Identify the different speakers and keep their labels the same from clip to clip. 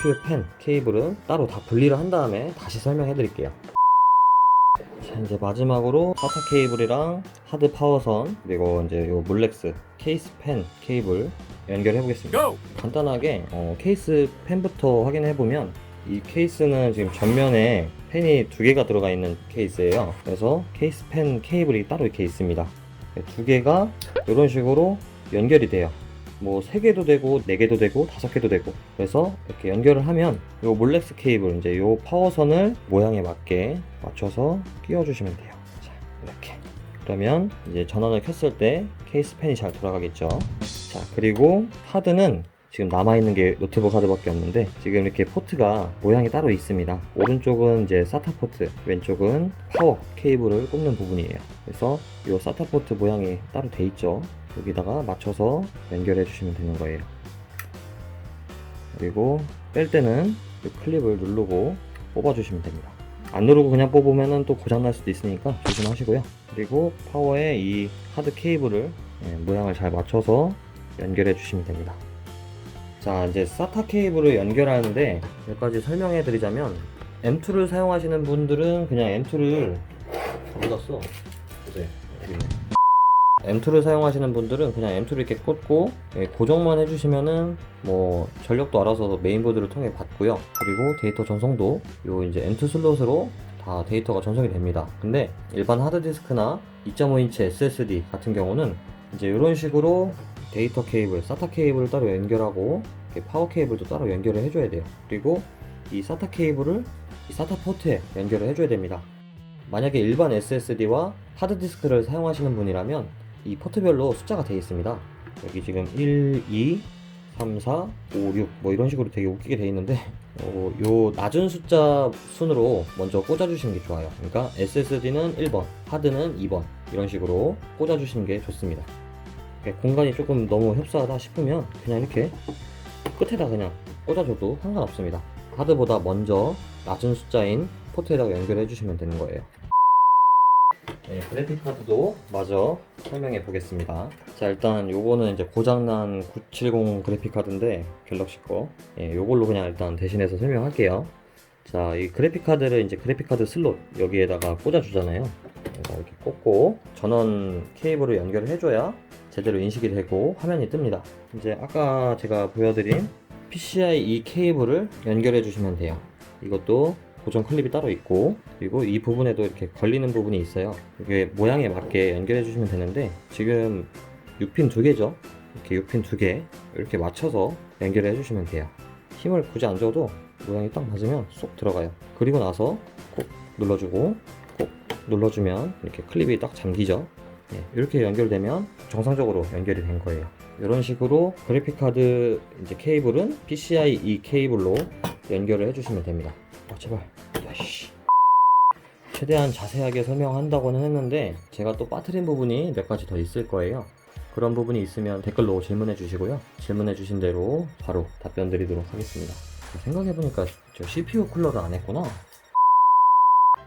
Speaker 1: CPU 펜 케이블은 따로 다 분리를 한 다음에 다시 설명해 드릴게요. 자, 이제 마지막으로 사타 케이블이랑 하드 파워선 그리고 이제 요 물렉스 케이스 펜 케이블 연결해 보겠습니다. 간단하게 어, 케이스 펜부터 확인해 보면 이 케이스는 지금 전면에 펜이 두 개가 들어가 있는 케이스예요. 그래서 케이스 펜 케이블이 따로 이렇게 있습니다. 두 개가 이런 식으로 연결이 돼요. 뭐 3개도 되고 4개도 되고 5개도 되고. 그래서 이렇게 연결을 하면 요 몰렉스 케이블 이제 요 파워선을 모양에 맞게 맞춰서 끼워 주시면 돼요. 자 이렇게. 그러면 이제 전원을 켰을 때 케이스 펜이 잘 돌아가겠죠? 자 그리고 하드는 지금 남아있는 게 노트북 하드밖에 없는데 지금 이렇게 포트가 모양이 따로 있습니다. 오른쪽은 이제 사타 포트 왼쪽은 파워 케이블을 꼽는 부분이에요. 그래서 이 사타 포트 모양이 따로 돼 있죠. 여기다가 맞춰서 연결해 주시면 되는 거예요. 그리고 뺄 때는 이 클립을 누르고 뽑아 주시면 됩니다. 안 누르고 그냥 뽑으면 또 고장 날 수도 있으니까 조심하시고요. 그리고 파워에 이 하드 케이블을 예, 모양을 잘 맞춰서 연결해 주시면 됩니다 자 이제 사타 케이블을 연결하는데 몇 가지 설명해 드리자면 M2를 사용하시는 분들은 그냥 M2를 어디다 써? 있네. M2를 사용하시는 분들은 그냥 M2를 이렇게 꽂고 예, 고정만 해주시면은 뭐 전력도 알아서 메인보드를 통해 받고요. 그리고 데이터 전송도 요 이제 M2 슬롯으로 다 데이터가 전송이 됩니다. 근데 일반 하드디스크나 2.5인치 SSD 같은 경우는 이제 이런 식으로 데이터 케이블, SATA 케이블을 따로 연결하고 파워 케이블도 따로 연결을 해줘야 돼요. 그리고 이 SATA 케이블을 이 SATA 포트에 연결을 해줘야 됩니다. 만약에 일반 SSD와 하드디스크를 사용하시는 분이라면 이 포트별로 숫자가 되어 있습니다. 여기 지금 1, 2, 3, 4, 5, 6 뭐 이런 식으로 되게 웃기게 되어 있는데 어, 요 낮은 숫자 순으로 먼저 꽂아주시는 게 좋아요. 그러니까 SSD는 1번, 하드는 2번 이런 식으로 꽂아주시는 게 좋습니다. 공간이 조금 너무 협소하다 싶으면 그냥 이렇게 끝에다 그냥 꽂아줘도 상관없습니다. 하드보다 먼저 낮은 숫자인 포트에다가 연결해 주시면 되는 거예요. 네, 그래픽 카드도 마저 설명해 보겠습니다. 자, 일단 요거는 이제 고장난 970 그래픽 카드인데 갤럭시 거. 예, 요걸로 그냥 일단 대신해서 설명할게요. 자, 이 그래픽 카드를 이제 그래픽 카드 슬롯 여기에다가 꽂아 주잖아요. 이렇게 꽂고 전원 케이블을 연결을 해줘야 제대로 인식이 되고 화면이 뜹니다. 이제 아까 제가 보여드린 PCI E 케이블을 연결해 주시면 돼요. 이것도 고정 클립이 따로 있고 그리고 이 부분에도 이렇게 걸리는 부분이 있어요. 이게 모양에 맞게 연결해 주시면 되는데 지금 6핀 두 개죠. 이렇게 6핀 두 개 이렇게 맞춰서 연결해 주시면 돼요. 힘을 굳이 안 줘도 모양이 딱 맞으면 쏙 들어가요. 그리고 나서 꼭 눌러주고 꼭 눌러주면 이렇게 클립이 딱 잠기죠. 예, 이렇게 연결되면 정상적으로 연결이 된 거예요. 이런 식으로 그래픽카드 이제 케이블은 PCI E 케이블로 연결을 해주시면 됩니다. 아 제발, 야씨. 최대한 자세하게 설명한다고는 했는데 제가 또 빠뜨린 부분이 몇 가지 더 있을 거예요. 그런 부분이 있으면 댓글로 질문해 주시고요. 질문해 주신 대로 바로 답변 드리도록 하겠습니다. 생각해보니까 저 CPU 쿨러를 안 했구나.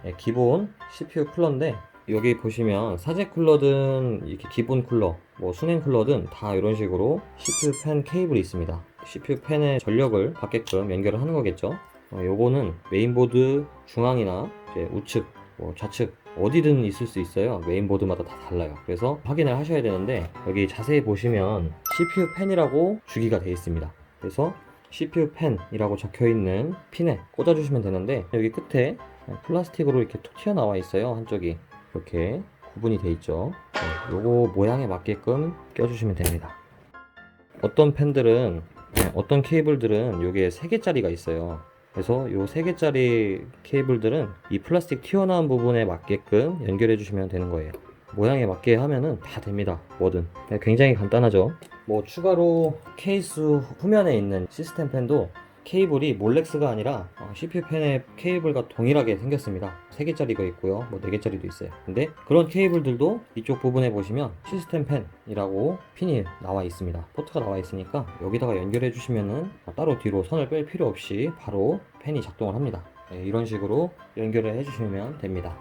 Speaker 1: 네, 기본 CPU 쿨러인데 여기 보시면 사제 쿨러든 이렇게 기본 쿨러, 뭐 순행 쿨러든 다 이런 식으로 CPU 펜 케이블이 있습니다. CPU 펜의 전력을 받게끔 연결을 하는 거겠죠. 어, 요거는 메인보드 중앙이나 우측, 뭐 좌측 어디든 있을 수 있어요. 메인보드마다 다 달라요. 그래서 확인을 하셔야 되는데 여기 자세히 보시면 CPU 펜이라고 주기가 되어 있습니다. 그래서 CPU 펜이라고 적혀 있는 핀에 꽂아주시면 되는데 여기 끝에 플라스틱으로 이렇게 툭 튀어나와 있어요. 한쪽이 이렇게 구분이 돼 있죠. 네, 요거 모양에 맞게끔 껴주시면 됩니다. 어떤 펜들은 네, 어떤 케이블들은 요게 3개짜리가 있어요. 그래서 요 3개짜리 케이블들은 이 플라스틱 튀어나온 부분에 맞게끔 연결해 주시면 되는 거예요. 모양에 맞게 하면은 다 됩니다. 뭐든. 네, 굉장히 간단하죠. 뭐 추가로 케이스 후면에 있는 시스템 펜도 케이블이 몰렉스가 아니라 어, CPU 펜의 케이블과 동일하게 생겼습니다. 3개짜리가 있고요. 뭐 4개짜리도 있어요. 근데 그런 케이블들도 이쪽 부분에 보시면 시스템 펜이라고 핀이 나와 있습니다. 포트가 나와 있으니까 여기다가 연결해 주시면은 따로 뒤로 선을 뺄 필요 없이 바로 펜이 작동을 합니다. 네, 이런 식으로 연결을 해 주시면 됩니다.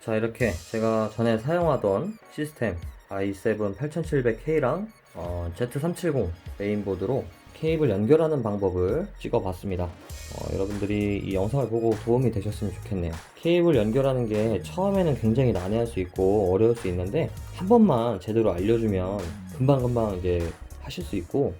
Speaker 1: 자 이렇게 제가 전에 사용하던 시스템 i7 8700K랑 어, Z370 메인보드로 케이블 연결하는 방법을 찍어봤습니다. 어, 여러분들이 이 영상을 보고 도움이 되셨으면 좋겠네요. 케이블 연결하는 게 처음에는 굉장히 난해할 수 있고 어려울 수 있는데 한 번만 제대로 알려주면 금방금방 이제 하실 수 있고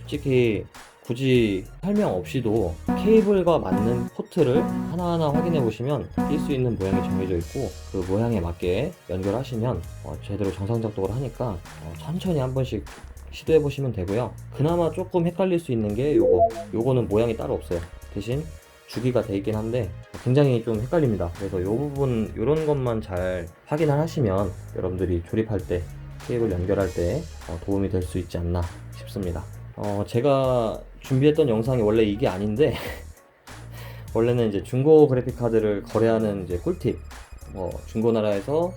Speaker 1: 솔직히 굳이 설명 없이도 케이블과 맞는 포트를 하나하나 확인해 보시면 낄 수 있는 모양이 정해져 있고 그 모양에 맞게 연결하시면 어, 제대로 정상 작동을 하니까 어, 천천히 한 번씩 시도해 보시면 되고요. 그나마 조금 헷갈릴 수 있는 게 요거. 요거는 모양이 따로 없어요. 대신 주기가 돼 있긴 한데 굉장히 좀 헷갈립니다. 그래서 요 부분 요런 것만 잘 확인을 하시면 여러분들이 조립할 때 케이블 연결할 때 어, 도움이 될 수 있지 않나 싶습니다. 어, 제가 준비했던 영상이 원래 이게 아닌데 원래는 이제 중고 그래픽 카드를 거래하는 이제 꿀팁, 뭐 중고나라에서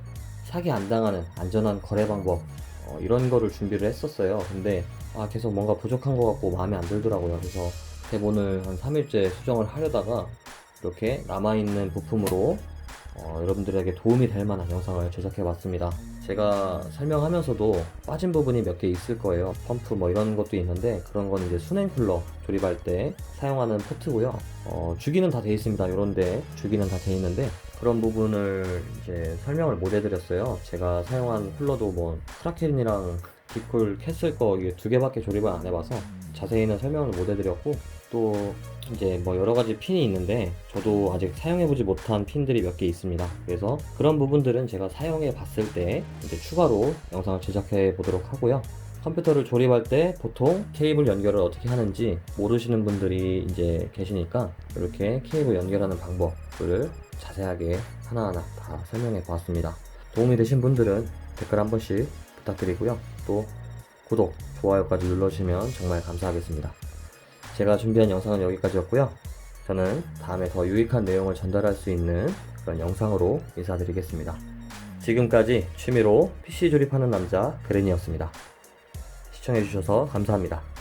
Speaker 1: 사기 안 당하는 안전한 거래 방법 어, 이런 거를 준비를 했었어요. 근데 아, 계속 뭔가 부족한 것 같고 마음에 안 들더라고요. 그래서 대본을 한 3일째 수정을 하려다가 이렇게 남아있는 부품으로 어, 여러분들에게 도움이 될 만한 영상을 제작해 봤습니다. 제가 설명하면서도 빠진 부분이 몇 개 있을 거예요. 펌프 뭐 이런 것도 있는데 그런 건 이제 수냉 쿨러 조립할 때 사용하는 포트고요. 어, 주기는 다 돼 있습니다. 이런데 주기는 다 돼 있는데 그런 부분을 이제 설명을 못 해드렸어요. 제가 사용한 쿨러도 뭐 크라켄이랑 디콜 캐슬 거 이게 두 개밖에 조립을 안 해봐서 자세히는 설명을 못 해드렸고 또 이제 뭐 여러 가지 핀이 있는데 저도 아직 사용해보지 못한 핀들이 몇 개 있습니다. 그래서 그런 부분들은 제가 사용해 봤을 때 이제 추가로 영상을 제작해 보도록 하고요. 컴퓨터를 조립할 때 보통 케이블 연결을 어떻게 하는지 모르시는 분들이 이제 계시니까 이렇게 케이블 연결하는 방법을 자세하게 하나하나 다 설명해 보았습니다. 도움이 되신 분들은 댓글 한 번씩 부탁드리고요. 또 구독, 좋아요까지 눌러주시면 정말 감사하겠습니다. 제가 준비한 영상은 여기까지였고요. 저는 다음에 더 유익한 내용을 전달할 수 있는 그런 영상으로 인사드리겠습니다. 지금까지 취미로 PC 조립하는 남자 그랜이었습니다. 시청해주셔서 감사합니다.